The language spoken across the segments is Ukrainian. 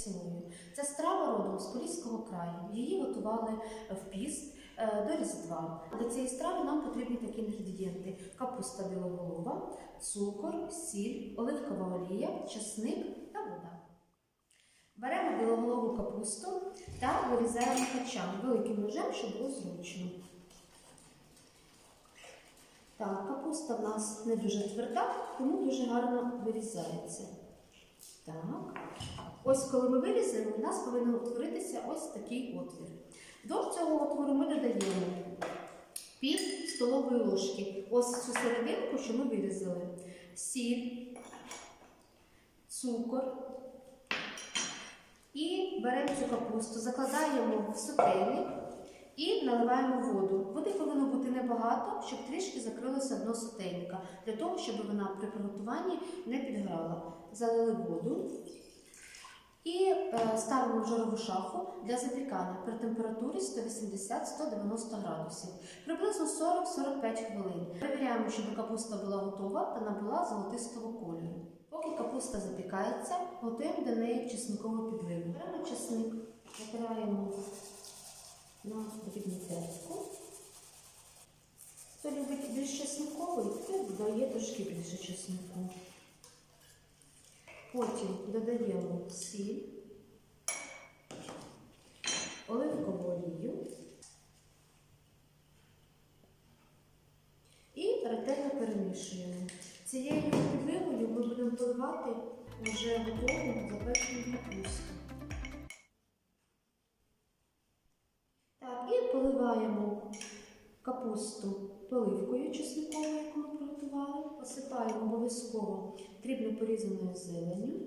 ціною. Це страва родом з Поліського краю. Її готували в піст е, до Різдва. Для цієї страви нам потрібні такі інгредієнти: капуста білоголова, цукор, сіль, оливкова олія, часник та вода. Беремо білоголову капусту та вирізаємо качан великим ножем, щоб було зручно. Так, капуста в нас не дуже тверда, тому дуже гарно вирізається. Так. Ось коли ми вирізали, у нас повинен утворитися ось такий отвір. До цього отвору ми додаємо пів столової ложки. Ось цю серединку, що ми вирізали. Сіль, цукор. І беремо цю капусту, закладаємо в сотейник і наливаємо воду. Небагато, щоб трішки закрилося дно сотейника, для того, щоб вона при приготуванні не підграла. Залили воду і е, ставимо в жарову шафу для запікання при температурі 180-190 градусів, приблизно 40-45 хвилин. Перевіряємо, щоб капуста була готова та набула золотистого кольору. Поки капуста запікається, готуємо до неї чесникову підливу. Беремо чесник, натираємо на дрібну терку. Більш чесниковий, той додає трошки більше чеснику. Потім додаємо сіль, оливкову олію і ретельно перемішуємо. Цією підливою ми будемо поливати вже готову запечену капусту. Так, і поливаємо капусту поливкою чесником, яку ми приготували, посипаємо обов'язково дрібно порізаною зеленню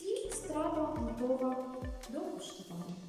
і страва готова до куштування.